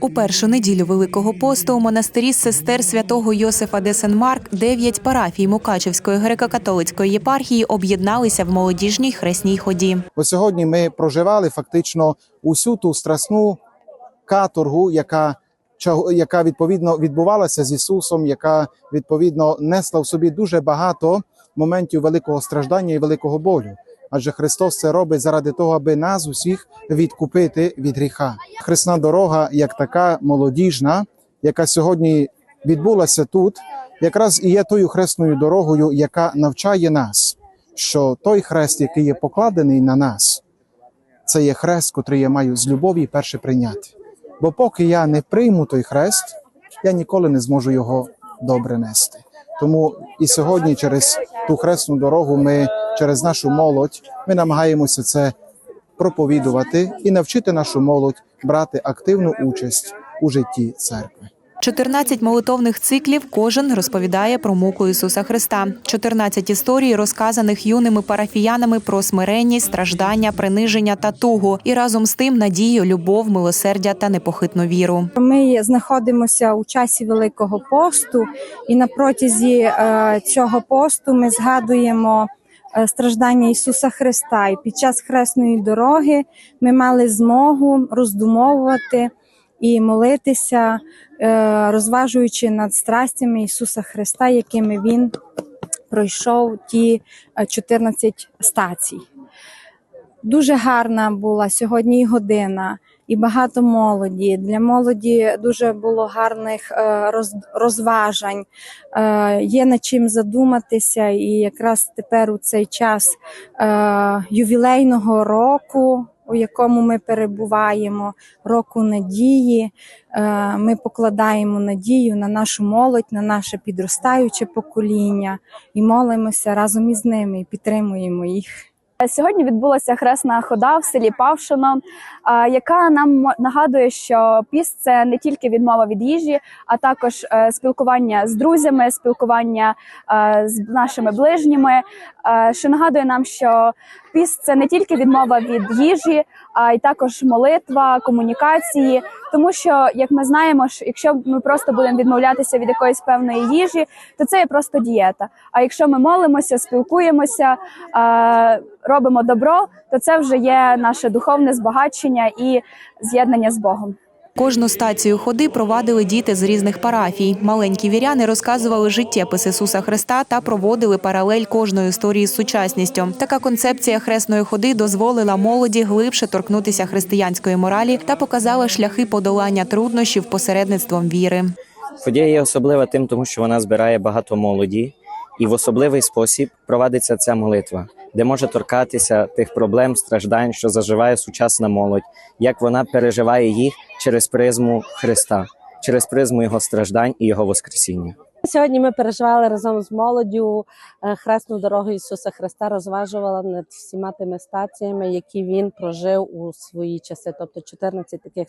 У першу неділю Великого посту у монастирі сестер святого Йосифа де Сен-Марк дев'ять парафій Мукачевської греко-католицької єпархії об'єдналися в молодіжній хресній ході. Бо сьогодні ми проживали фактично усю ту страсну каторгу, яка яка відповідно відбувалася з Ісусом, яка відповідно несла в собі дуже багато моментів великого страждання і великого болю. Адже Христос це робить заради того, аби нас усіх відкупити від гріха. Хресна дорога, як така молодіжна, яка сьогодні відбулася тут, якраз і є тою хресною дорогою, яка навчає нас, що той хрест, який є покладений на нас, це є хрест, котрий я маю з любові перше прийняти. Бо поки я не прийму той хрест, я ніколи не зможу його добре нести. Тому і сьогодні, через ту хресну дорогу, ми через нашу молодь ми намагаємося це проповідувати і навчити нашу молодь брати активну участь у житті церкви. 14 молитовних циклів кожен розповідає про муку Ісуса Христа. 14 історій, розказаних юними парафіянами про смиренність, страждання, приниження та тугу, і разом з тим надію, любов, милосердя та непохитну віру. Ми знаходимося у часі Великого посту, і на протязі е, цього посту ми згадуємо е, страждання Ісуса Христа. І під час хресної дороги ми мали змогу роздумовувати і молитися, е, розважуючи над страстями Ісуса Христа, якими Він пройшов ті е, 14 стацій. Дуже гарна була сьогодні година, і багато молоді. Для молоді дуже було гарних е, розважань. Е, Є над чим задуматися, і якраз тепер у цей час е, ювілейного року, у якому ми перебуваємо, року надії. е, Ми покладаємо надію на нашу молодь, на наше підростаюче покоління і молимося разом із ними і підтримуємо їх. Сьогодні відбулася хресна хода в селі Павшино, яка нам нагадує, що піст це не тільки відмова від їжі, а також е, спілкування з друзями, спілкування е, з нашими ближніми. е, Що нагадує нам, що піст це не тільки відмова від їжі, а й також молитва, комунікації. Тому що, як ми знаємо, що якщо ми просто будемо відмовлятися від якоїсь певної їжі, то це є просто дієта. А якщо ми молимося, спілкуємося, робимо добро, то це вже є наше духовне збагачення і з'єднання з Богом. Кожну стацію ходи провадили діти з різних парафій. Маленькі віряни розказували життєпис Ісуса Христа та проводили паралель кожної історії з сучасністю. Така концепція хресної ходи дозволила молоді глибше торкнутися християнської моралі та показала шляхи подолання труднощів посередництвом віри. Подія є особлива тим, тому що вона збирає багато молоді, і в особливий спосіб провадиться ця молитва, де може торкатися тих проблем, страждань, що заживає сучасна молодь, як вона переживає їх через призму Христа, через призму Його страждань і Його Воскресіння. Сьогодні ми переживали разом з молоддю е, хресну дорогу Ісуса Христа, розважувала над всіма тими стаціями, які він прожив у свої часи, тобто 14 таких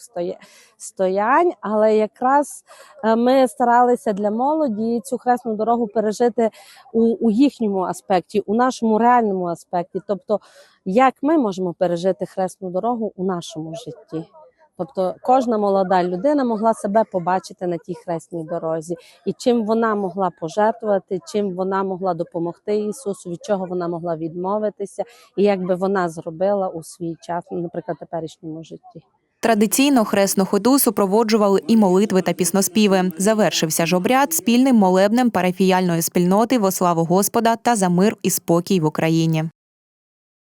стоянь. Але якраз е, ми старалися для молоді цю хресну дорогу пережити у, у їхньому аспекті, у нашому реальному аспекті. Тобто, як ми можемо пережити хресну дорогу у нашому житті. Тобто кожна молода людина могла себе побачити на тій хресній дорозі, і чим вона могла пожертвувати, чим вона могла допомогти Ісусу, від чого вона могла відмовитися, і як би вона зробила у свій час, ну, наприклад, теперішньому житті. Традиційно хресну ходу супроводжували і молитви та пісноспіви. Завершився ж обряд спільним молебнем парафіяльної спільноти во славу Господа та за мир і спокій в Україні.